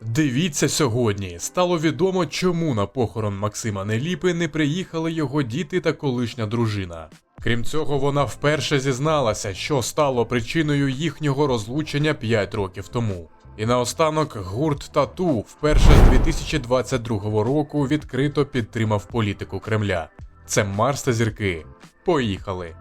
Дивіться сьогодні. Стало відомо, чому на похорон Максима Неліпи не приїхали його діти та колишня дружина. Крім цього, вона вперше зізналася, що стало причиною їхнього розлучення 5 років тому. І наостанок гурт Тату вперше з 2022 року відкрито підтримав політику Кремля. Це Марс та зірки. Поїхали!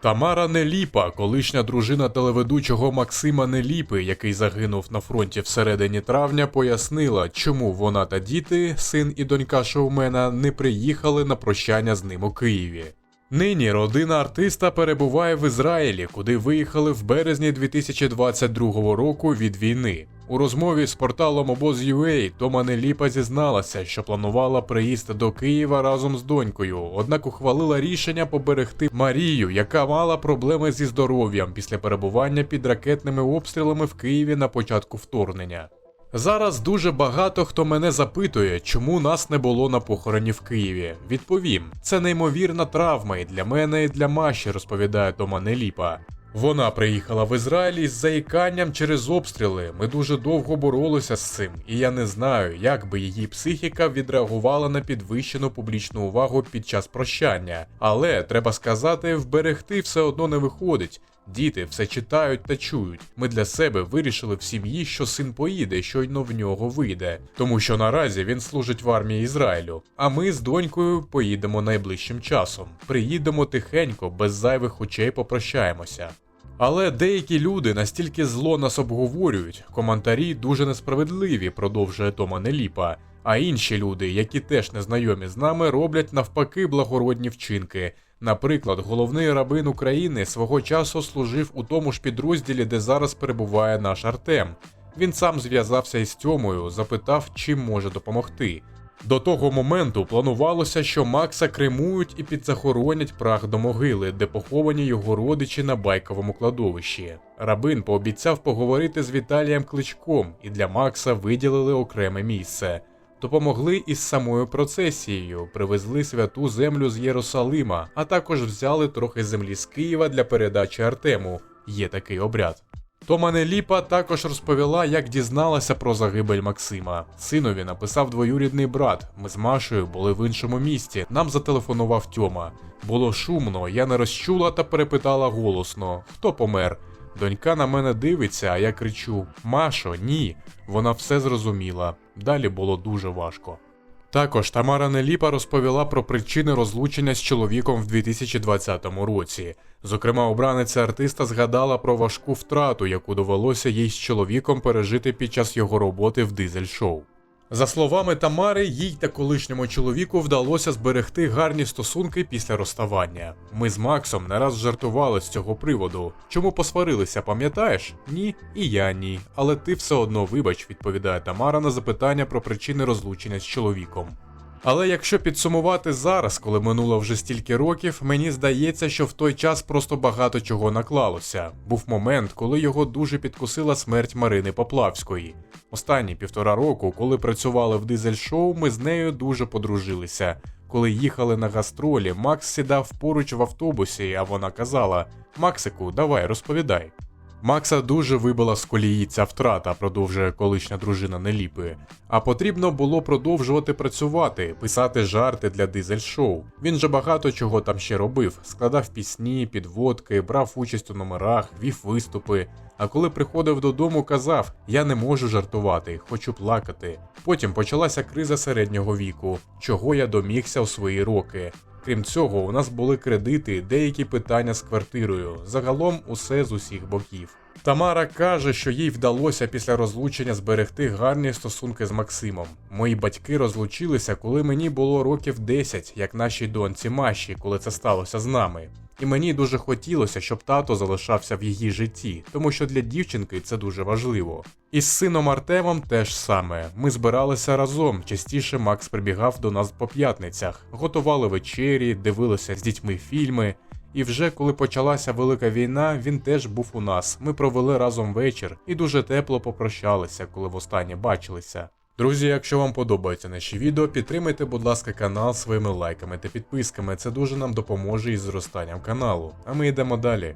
Тамара Неліпа, колишня дружина телеведучого Максима Неліпи, який загинув на фронті всередині травня, пояснила, чому вона та діти, син і донька шоумена, не приїхали на прощання з ним у Києві. Нині родина артиста перебуває в Ізраїлі, куди виїхали в березні 2022 року від війни. У розмові з порталом Обоз.UA Тома Неліпа зізналася, що планувала приїзд до Києва разом з донькою, однак ухвалила рішення поберегти Марію, яка мала проблеми зі здоров'ям після перебування під ракетними обстрілами в Києві на початку вторгнення. Зараз дуже багато хто мене запитує, чому нас не було на похороні в Києві. Відповім, це неймовірна травма і для мене, і для Маші, розповідає Тома Неліпа. Вона приїхала в Ізраїль із заїканням через обстріли. Ми дуже довго боролися з цим, і я не знаю, як би її психіка відреагувала на підвищену публічну увагу під час прощання. Але треба сказати, вберегти все одно не виходить. Діти все читають та чують. Ми для себе вирішили в сім'ї, що син поїде, щойно в нього вийде, тому що наразі він служить в армії Ізраїлю. А ми з донькою поїдемо найближчим часом. Приїдемо тихенько, без зайвих очей попрощаємося. Але деякі люди настільки зло нас обговорюють, коментарі дуже несправедливі, продовжує Тома Неліпа. А інші люди, які теж не знайомі з нами, роблять навпаки благородні вчинки. Наприклад, головний рабин України свого часу служив у тому ж підрозділі, де зараз перебуває наш Артем. Він сам зв'язався із Тьомою, запитав, чим може допомогти. До того моменту планувалося, що Макса кремують і підзахоронять прах до могили, де поховані його родичі на байковому кладовищі. Рабин пообіцяв поговорити з Віталієм Кличком, і для Макса виділили окреме місце. Допомогли із самою процесією, привезли святу землю з Єрусалима, а також взяли трохи землі з Києва для передачі Артему. Є такий обряд. Тома Неліпа також розповіла, як дізналася про загибель Максима. Синові написав двоюрідний брат. Ми з Машею були в іншому місті. Нам зателефонував Тьома. Було шумно, я не розчула та перепитала голосно: хто помер? Донька на мене дивиться, а я кричу: Машо, ні. Вона все зрозуміла. Далі було дуже важко. Також Тамара Неліпа розповіла про причини розлучення з чоловіком в 2020 році. Зокрема, обраниця артиста згадала про важку втрату, яку довелося їй з чоловіком пережити під час його роботи в дизель-шоу. За словами Тамари, їй та колишньому чоловіку вдалося зберегти гарні стосунки після розставання. Ми з Максом не раз жартували з цього приводу. Чому посварилися, пам'ятаєш? Ні, і я ні. Але ти все одно вибач, відповідає Тамара на запитання про причини розлучення з чоловіком. Але якщо підсумувати зараз, коли минуло вже стільки років, мені здається, що в той час просто багато чого наклалося. Був момент, коли його дуже підкусила смерть Марини Поплавської. Останні півтора року, коли працювали в дизель-шоу, ми з нею дуже подружилися. Коли їхали на гастролі, Макс сідав поруч в автобусі, а вона казала: Максику, давай, розповідай. Макса дуже вибила з колії ця втрата, продовжує колишня дружина Неліпи. А потрібно було продовжувати працювати, писати жарти для дизель-шоу. Він же багато чого там ще робив: складав пісні, підводки, брав участь у номерах, вів виступи. А коли приходив додому, казав: Я не можу жартувати, хочу плакати. Потім почалася криза середнього віку, чого я домігся у свої роки. Крім цього, у нас були кредити, деякі питання з квартирою. Загалом усе з усіх боків. Тамара каже, що їй вдалося після розлучення зберегти гарні стосунки з Максимом. Мої батьки розлучилися, коли мені було років 10, як нашій доньці Маші, коли це сталося з нами. І мені дуже хотілося, щоб тато залишався в її житті, тому що для дівчинки це дуже важливо. І з сином Артемом теж саме. Ми збиралися разом. Частіше Макс прибігав до нас по п'ятницях, готували вечері, дивилися з дітьми фільми. І вже коли почалася велика війна, він теж був у нас. Ми провели разом вечір і дуже тепло попрощалися, коли востаннє бачилися. Друзі, якщо вам подобаються наші відео, підтримайте, будь ласка, канал своїми лайками та підписками. Це дуже нам допоможе із зростанням каналу. А ми йдемо далі.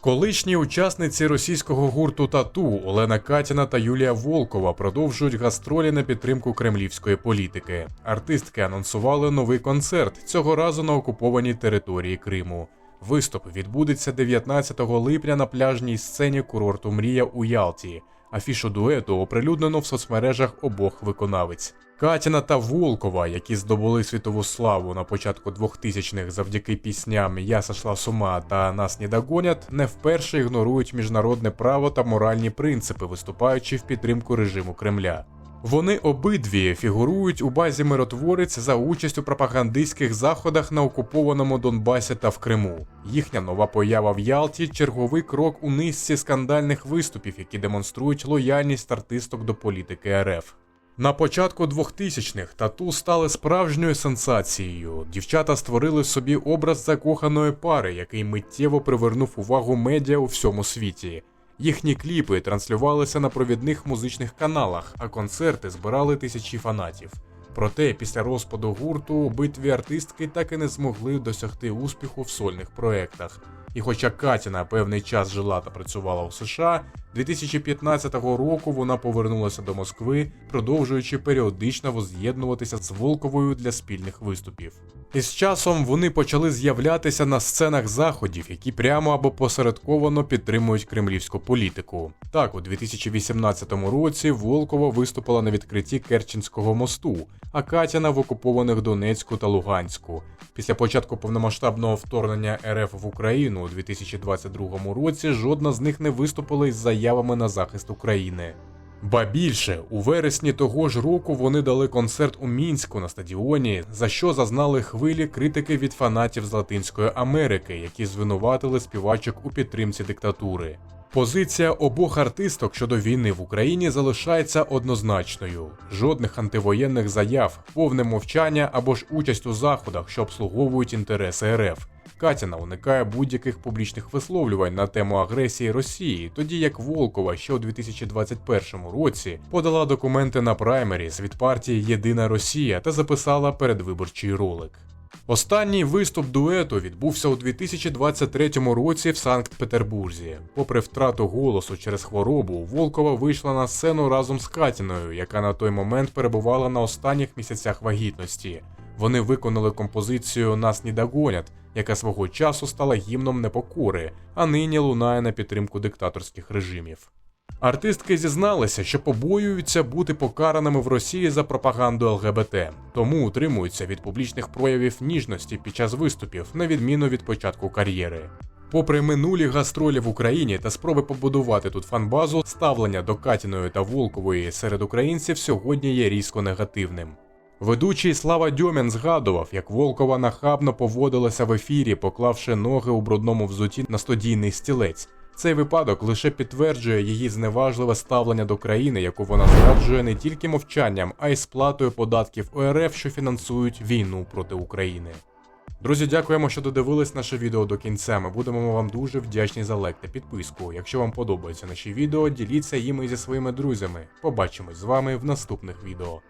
Колишні учасниці російського гурту Тату Олена Катіна та Юлія Волкова продовжують гастролі на підтримку кремлівської політики. Артистки анонсували новий концерт цього разу на окупованій території Криму. Виступ відбудеться 19 липня на пляжній сцені курорту Мрія у Ялті. Афішу дуету оприлюднено в соцмережах обох виконавиць. Катіна та Волкова, які здобули світову славу на початку 2000-х завдяки пісням Я сошла з ума та Нас не догонять, не вперше ігнорують міжнародне право та моральні принципи, виступаючи в підтримку режиму Кремля. Вони обидві фігурують у базі миротворець за участь у пропагандистських заходах на окупованому Донбасі та в Криму. Їхня нова поява в Ялті черговий крок у низці скандальних виступів, які демонструють лояльність артисток до політики РФ. На початку 2000-х тату стали справжньою сенсацією. Дівчата створили собі образ закоханої пари, який миттєво привернув увагу медіа у всьому світі. Їхні кліпи транслювалися на провідних музичних каналах, а концерти збирали тисячі фанатів. Проте після розпаду гурту обидві артистки так і не змогли досягти успіху в сольних проєктах. І хоча Катіна певний час жила та працювала у США, 2015 року вона повернулася до Москви, продовжуючи періодично воз'єднуватися з Волковою для спільних виступів. І з часом вони почали з'являтися на сценах заходів, які прямо або посередковано підтримують кремлівську політику. Так, у 2018 році Волкова виступила на відкритті Керченського мосту, а Катяна в окупованих Донецьку та Луганську. Після початку повномасштабного вторгнення РФ в Україну у 2022 році жодна з них не виступила із заявами на захист України. Ба більше, у вересні того ж року вони дали концерт у мінську на стадіоні, за що зазнали хвилі критики від фанатів з Латинської Америки, які звинуватили співачок у підтримці диктатури. Позиція обох артисток щодо війни в Україні залишається однозначною: жодних антивоєнних заяв, повне мовчання або ж участь у заходах, що обслуговують інтереси РФ. Катіна уникає будь-яких публічних висловлювань на тему агресії Росії, тоді як Волкова ще у 2021 році подала документи на праймеріс від партії Єдина Росія та записала передвиборчий ролик. Останній виступ дуету відбувся у 2023 році в Санкт-Петербурзі. Попри втрату голосу через хворобу, Волкова вийшла на сцену разом з Катіною, яка на той момент перебувала на останніх місяцях вагітності. Вони виконали композицію Нас не догонять, яка свого часу стала гімном непокори, а нині лунає на підтримку диктаторських режимів. Артистки зізналися, що побоюються бути покараними в Росії за пропаганду ЛГБТ, тому утримуються від публічних проявів ніжності під час виступів, на відміну від початку кар'єри. Попри минулі гастролі в Україні та спроби побудувати тут фанбазу, ставлення до Катіної та Волкової серед українців сьогодні є різко негативним. Ведучий Слава Дьомін згадував, як Волкова нахабно поводилася в ефірі, поклавши ноги у брудному взуті на студійний стілець. Цей випадок лише підтверджує її зневажливе ставлення до країни, яку вона зраджує не тільки мовчанням, а й сплатою податків ОРФ, що фінансують війну проти України. Друзі, дякуємо, що додивились наше відео до кінця. Ми будемо вам дуже вдячні за лайк та підписку. Якщо вам подобаються наші відео, діліться їми зі своїми друзями. Побачимось з вами в наступних відео.